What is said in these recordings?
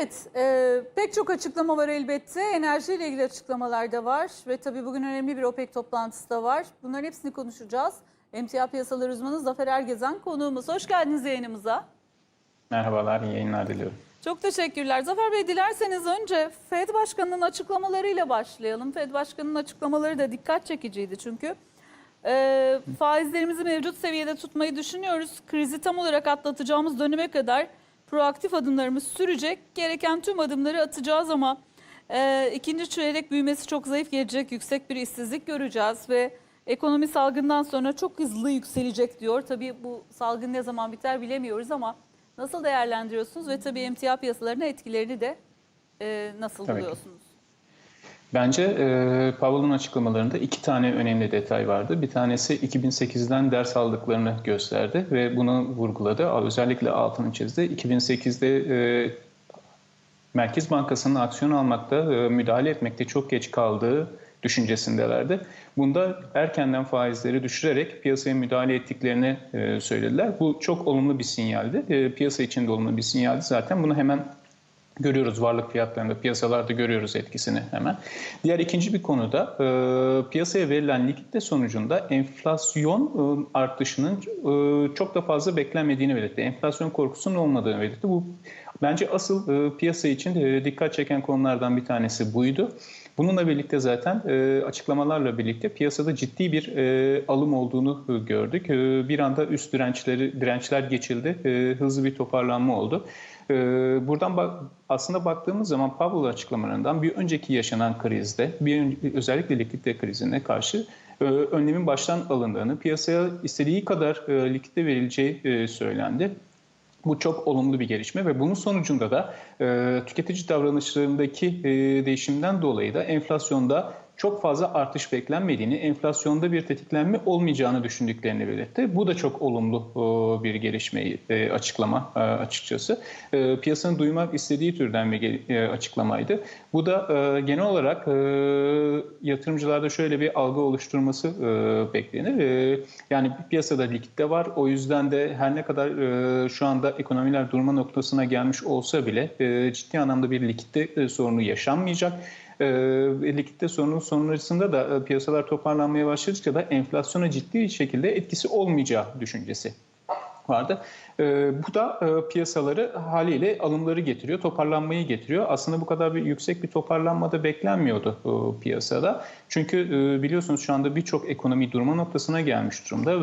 Evet, e, pek çok açıklama var elbette. Enerjiyle ilgili açıklamalar da var ve tabii bugün önemli bir OPEC toplantısı da var. Bunların hepsini konuşacağız. Emtia piyasaları uzmanı Zafer Ergezen konuğumuz. Hoş geldiniz yayınımıza. Merhabalar, iyi yayınlar diliyorum. Çok teşekkürler. Zafer Bey dilerseniz önce Fed Başkanı'nın açıklamalarıyla başlayalım. Fed Başkanı'nın açıklamaları da dikkat çekiciydi çünkü. E, faizlerimizi mevcut seviyede tutmayı düşünüyoruz. Krizi tam olarak atlatacağımız döneme kadar proaktif adımlarımız sürecek. Gereken tüm adımları atacağız ama e, ikinci çeyrek büyümesi çok zayıf gelecek. Yüksek bir işsizlik göreceğiz ve ekonomi salgından sonra çok hızlı yükselecek diyor. Tabii bu salgın ne zaman biter bilemiyoruz ama nasıl değerlendiriyorsunuz ve tabii emtia piyasalarına etkilerini de e, nasıl Tabii ki. Bence e, Powell'ın açıklamalarında iki tane önemli detay vardı. Bir tanesi 2008'den ders aldıklarını gösterdi ve bunu vurguladı. Özellikle altını çizdi. 2008'de e, Merkez Bankası'nın aksiyon almakta, e, müdahale etmekte çok geç kaldığı düşüncesindelerdi. Bunda erkenden faizleri düşürerek piyasaya müdahale ettiklerini e, söylediler. Bu çok olumlu bir sinyaldi. E, piyasa için de olumlu bir sinyaldi. Zaten bunu hemen görüyoruz varlık fiyatlarında, piyasalarda görüyoruz etkisini hemen. Diğer ikinci bir konuda e, piyasaya verilen likidite sonucunda enflasyon e, artışının e, çok da fazla beklenmediğini belirtti. Enflasyon korkusunun olmadığını belirtti. Bu bence asıl e, piyasa için e, dikkat çeken konulardan bir tanesi buydu. Bununla birlikte zaten e, açıklamalarla birlikte piyasada ciddi bir e, alım olduğunu e, gördük. E, bir anda üst dirençleri dirençler geçildi. E, hızlı bir toparlanma oldu. E, buradan bak, aslında baktığımız zaman Powell açıklamalarından bir önceki yaşanan krizde, bir özellikle likidite krizine karşı e, önlemin baştan alındığını, piyasaya istediği kadar e, likidite verileceği söylendi. Bu çok olumlu bir gelişme ve bunun sonucunda da e, tüketici davranışlarındaki e, değişimden dolayı da enflasyonda çok fazla artış beklenmediğini, enflasyonda bir tetiklenme olmayacağını düşündüklerini belirtti. Bu da çok olumlu e, bir gelişme e, açıklama e, açıkçası. Piyasanın duymak istediği türden bir açıklamaydı. Bu da genel olarak yatırımcılarda şöyle bir algı oluşturması beklenir. Yani piyasada likitte var. O yüzden de her ne kadar şu anda ekonomiler durma noktasına gelmiş olsa bile ciddi anlamda bir likitte e, sorunu yaşanmayacak. E, likitte sorunun sonrasında da e, piyasalar toparlanmaya başladıkça da enflasyona ciddi şekilde etkisi olmayacağı düşüncesi vardı. E, bu da e, piyasaları haliyle alımları getiriyor, toparlanmayı getiriyor. Aslında bu kadar bir yüksek bir toparlanma da beklenmiyordu e, piyasada. Çünkü e, biliyorsunuz şu anda birçok ekonomi durma noktasına gelmiş durumda e,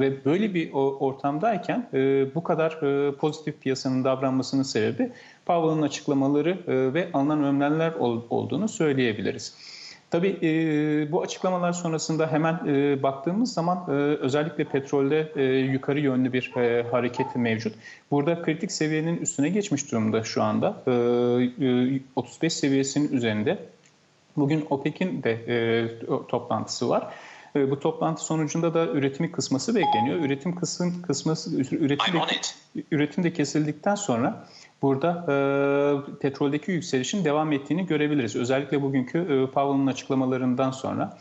ve böyle bir ortamdayken e, bu kadar e, pozitif piyasanın davranmasının sebebi Powell'ın açıklamaları e, ve alınan önlemler ol- olduğunu söyleyebiliriz. Tabii e, bu açıklamalar sonrasında hemen e, baktığımız zaman e, özellikle petrolde e, yukarı yönlü bir e, hareket mevcut. Burada kritik seviyenin üstüne geçmiş durumda şu anda. E, e, 35 seviyesinin üzerinde. Bugün OPEC'in de e, toplantısı var. E, bu toplantı sonucunda da üretimi kısması bekleniyor. Üretim kısım kısması üretim I'm de, üretim de kesildikten sonra burada e, petroldeki yükselişin devam ettiğini görebiliriz. Özellikle bugünkü e, Powell'ın açıklamalarından sonra.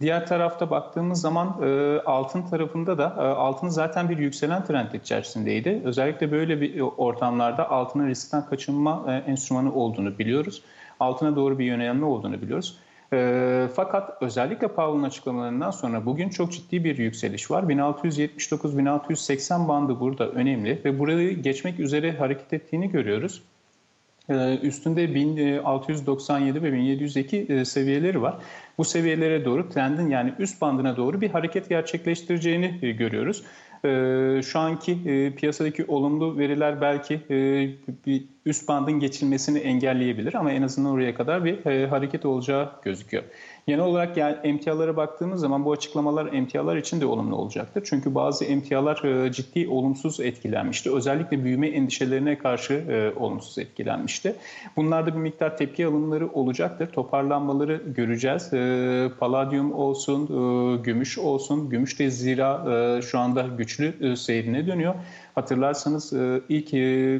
Diğer tarafta baktığımız zaman e, altın tarafında da e, altın zaten bir yükselen trend içerisindeydi. Özellikle böyle bir ortamlarda altının riskten kaçınma e, enstrümanı olduğunu biliyoruz. Altına doğru bir yönelme olduğunu biliyoruz. E, fakat özellikle Powell'ın açıklamalarından sonra bugün çok ciddi bir yükseliş var. 1679-1680 bandı burada önemli ve burayı geçmek üzere hareket ettiğini görüyoruz. Ee, Üstünde 1697 ve 1702 e, seviyeleri var. Bu seviyelere doğru trendin yani üst bandına doğru bir hareket gerçekleştireceğini e, görüyoruz. Ee, Şu anki e, piyasadaki olumlu veriler belki e, bir üst bandın geçilmesini engelleyebilir ama en azından oraya kadar bir e, hareket olacağı gözüküyor. Genel olarak yani emtialara baktığımız zaman bu açıklamalar emtialar için de olumlu olacaktır. Çünkü bazı emtialar e, ciddi olumsuz etkilenmişti. Özellikle büyüme endişelerine karşı e, olumsuz etkilenmişti. Bunlarda bir miktar tepki alımları olacaktır. Toparlanmaları göreceğiz. E, paladyum olsun, gümüş olsun. Gümüş de zira şu anda güçlü seyrine dönüyor. Hatırlarsanız ilk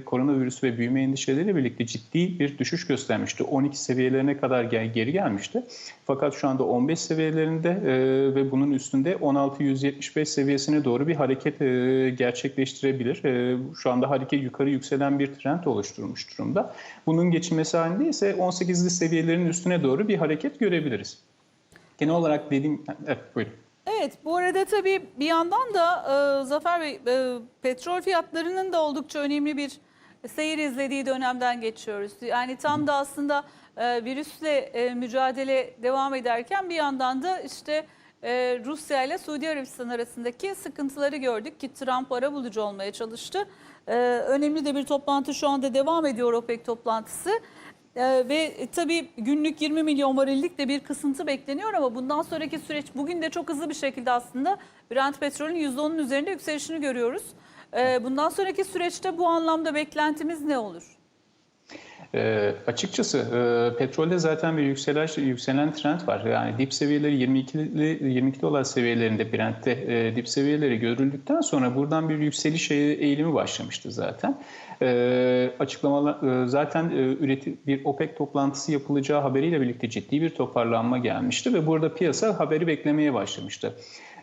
koronavirüs ve büyüme endişeleriyle birlikte ciddi bir düşüş göstermişti. 12 seviyelerine kadar geri gelmişti. Fakat şu anda 15 seviyelerinde e, ve bunun üstünde 16.175 seviyesine doğru bir hareket e, gerçekleştirebilir. E, şu anda hareket yukarı yükselen bir trend oluşturmuş durumda. Bunun geçilmesi halinde ise 18'li seviyelerin üstüne doğru bir hareket görebiliriz. Genel olarak dediğim... Evet, buyurun. Evet bu arada tabii bir yandan da e, Zafer Bey e, petrol fiyatlarının da oldukça önemli bir seyir izlediği dönemden geçiyoruz. Yani tam da aslında e, virüsle e, mücadele devam ederken bir yandan da işte e, Rusya ile Suudi Arabistan arasındaki sıkıntıları gördük ki Trump arabulucu olmaya çalıştı. E, önemli de bir toplantı şu anda devam ediyor OPEC toplantısı. Ve tabii günlük 20 milyon varillik de bir kısıntı bekleniyor ama bundan sonraki süreç bugün de çok hızlı bir şekilde aslında Brent petrolün %10'un üzerinde yükselişini görüyoruz. Bundan sonraki süreçte bu anlamda beklentimiz ne olur? E, açıkçası e, petrolde zaten bir yükselen, yükselen trend var. Yani dip seviyeleri 22'li 22 dolar seviyelerinde Brent'te e, dip seviyeleri görüldükten sonra buradan bir yükseliş e- eğilimi başlamıştı zaten. E, açıklamalar e, zaten e, üreti, bir OPEC toplantısı yapılacağı haberiyle birlikte ciddi bir toparlanma gelmişti ve burada piyasa haberi beklemeye başlamıştı.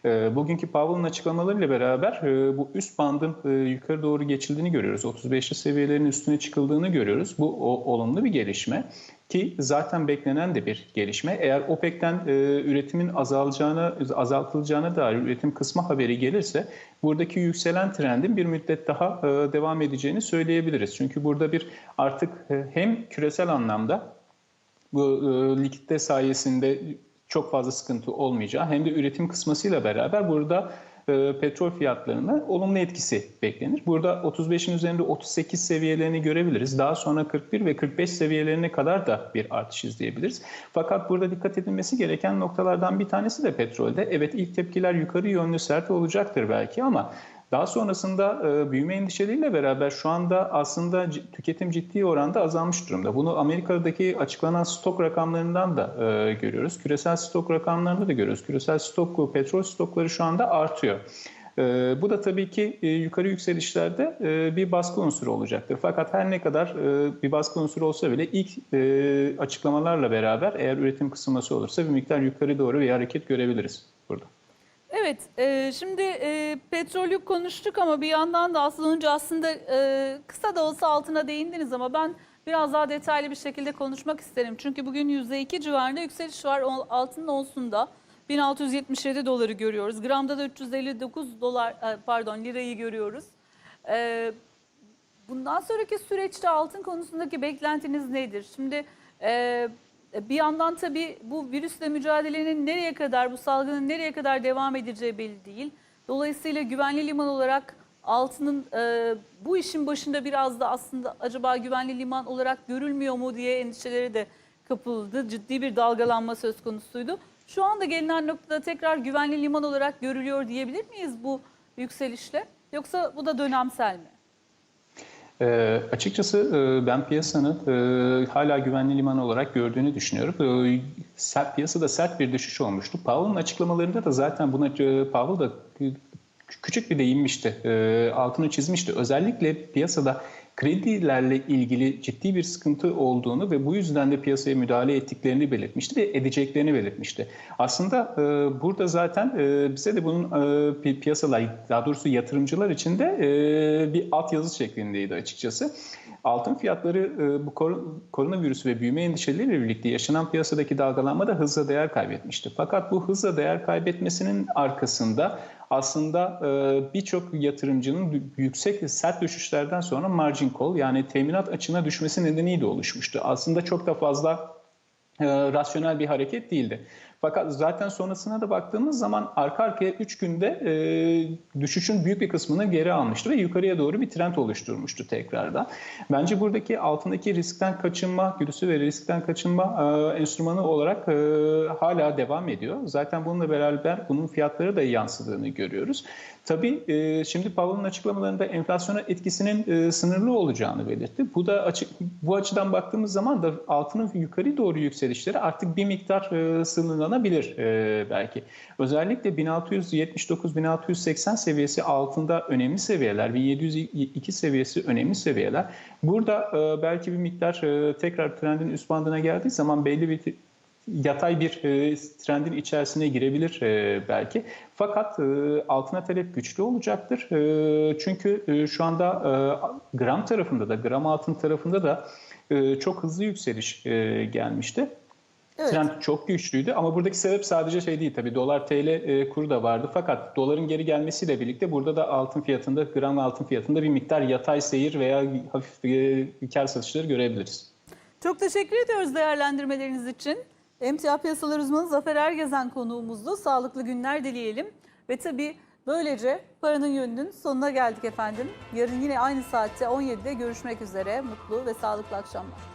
E, Bugünkü Powell'ın açıklamalarıyla beraber e, bu üst bandın e, yukarı doğru geçildiğini görüyoruz. 35'li seviyelerin üstüne çıkıldığını görüyoruz. Bu o, olumlu bir gelişme ki zaten beklenen de bir gelişme. Eğer OPEC'ten e, üretimin azalacağına, azaltılacağına dair üretim kısmı haberi gelirse buradaki yükselen trendin bir müddet daha e, devam edeceğini söyleyebiliriz. Çünkü burada bir artık e, hem küresel anlamda bu e, likitte sayesinde çok fazla sıkıntı olmayacağı hem de üretim kısmasıyla beraber burada e, petrol fiyatlarına olumlu etkisi beklenir. Burada 35'in üzerinde 38 seviyelerini görebiliriz. Daha sonra 41 ve 45 seviyelerine kadar da bir artış izleyebiliriz. Fakat burada dikkat edilmesi gereken noktalardan bir tanesi de petrolde. Evet ilk tepkiler yukarı yönlü sert olacaktır belki ama daha sonrasında e, büyüme endişeleriyle beraber şu anda aslında tüketim ciddi oranda azalmış durumda. Bunu Amerika'daki açıklanan stok rakamlarından da e, görüyoruz. Küresel stok rakamlarında da görüyoruz. Küresel stok, petrol stokları şu anda artıyor. E, bu da tabii ki e, yukarı yükselişlerde e, bir baskı unsuru olacaktır. Fakat her ne kadar e, bir baskı unsuru olsa bile ilk e, açıklamalarla beraber eğer üretim kısılması olursa bir miktar yukarı doğru bir hareket görebiliriz burada. Evet, e, şimdi e, petrolü konuştuk ama bir yandan da aslında önce aslında e, kısa da olsa altına değindiniz ama ben biraz daha detaylı bir şekilde konuşmak isterim. Çünkü bugün %2 civarında yükseliş var altının onsunda. 1677 doları görüyoruz. Gramda da 359 dolar e, pardon lirayı görüyoruz. E, bundan sonraki süreçte altın konusundaki beklentiniz nedir? Şimdi e, bir yandan tabii bu virüsle mücadelenin nereye kadar, bu salgının nereye kadar devam edeceği belli değil. Dolayısıyla güvenli liman olarak altının e, bu işin başında biraz da aslında acaba güvenli liman olarak görülmüyor mu diye endişeleri de kapıldı. Ciddi bir dalgalanma söz konusuydu. Şu anda gelinen noktada tekrar güvenli liman olarak görülüyor diyebilir miyiz bu yükselişle? Yoksa bu da dönemsel mi? E, açıkçası e, ben piyasanın e, hala güvenli liman olarak gördüğünü düşünüyorum. E, sert, piyasada sert bir düşüş olmuştu. Powell'ın açıklamalarında da zaten buna e, Powell da küçük bir değinmişti. E, altını çizmişti. Özellikle piyasada kredilerle ilgili ciddi bir sıkıntı olduğunu ve bu yüzden de piyasaya müdahale ettiklerini belirtmişti ve edeceklerini belirtmişti. Aslında e, burada zaten e, bize de bunun e, pi- piyasalar, daha doğrusu yatırımcılar için de e, bir altyazı şeklindeydi açıkçası. Altın fiyatları e, bu kor- koronavirüs ve büyüme endişeleriyle birlikte yaşanan piyasadaki dalgalanma da hızla değer kaybetmişti. Fakat bu hızla değer kaybetmesinin arkasında aslında e, birçok yatırımcının yüksek sert düşüşlerden sonra margin call yani teminat açığına düşmesi nedeniyle oluşmuştu. Aslında çok da fazla e, rasyonel bir hareket değildi. Fakat zaten sonrasına da baktığımız zaman arka arkaya 3 günde e, düşüşün büyük bir kısmını geri almıştı ve yukarıya doğru bir trend oluşturmuştu tekrardan. Bence buradaki altındaki riskten kaçınma, güdüsü ve riskten kaçınma e, enstrümanı olarak e, hala devam ediyor. Zaten bununla beraber bunun fiyatları da yansıdığını görüyoruz. Tabii e, şimdi Powell'ın açıklamalarında enflasyona etkisinin e, sınırlı olacağını belirtti. Bu da açık bu açıdan baktığımız zaman da altının yukarı doğru yükselişleri artık bir miktar e, sınırla- yorumlanabilir e, belki. Özellikle 1679-1680 seviyesi altında önemli seviyeler, 1702 seviyesi önemli seviyeler. Burada e, belki bir miktar e, tekrar trendin üst bandına geldiği zaman belli bir yatay bir e, trendin içerisine girebilir e, belki. Fakat e, altına talep güçlü olacaktır. E, çünkü e, şu anda e, gram tarafında da, gram altın tarafında da e, çok hızlı yükseliş e, gelmişti. Evet. Trend çok güçlüydü ama buradaki sebep sadece şey değil tabii dolar TL e, kuru da vardı fakat doların geri gelmesiyle birlikte burada da altın fiyatında gram altın fiyatında bir miktar yatay seyir veya hafif e, kar satışları görebiliriz. Çok teşekkür ediyoruz değerlendirmeleriniz için. Emtia Piyasalar Uzmanı Zafer Ergezen konuğumuzdu. Sağlıklı günler dileyelim. Ve tabii böylece paranın yönünün sonuna geldik efendim. Yarın yine aynı saatte 17'de görüşmek üzere. Mutlu ve sağlıklı akşamlar.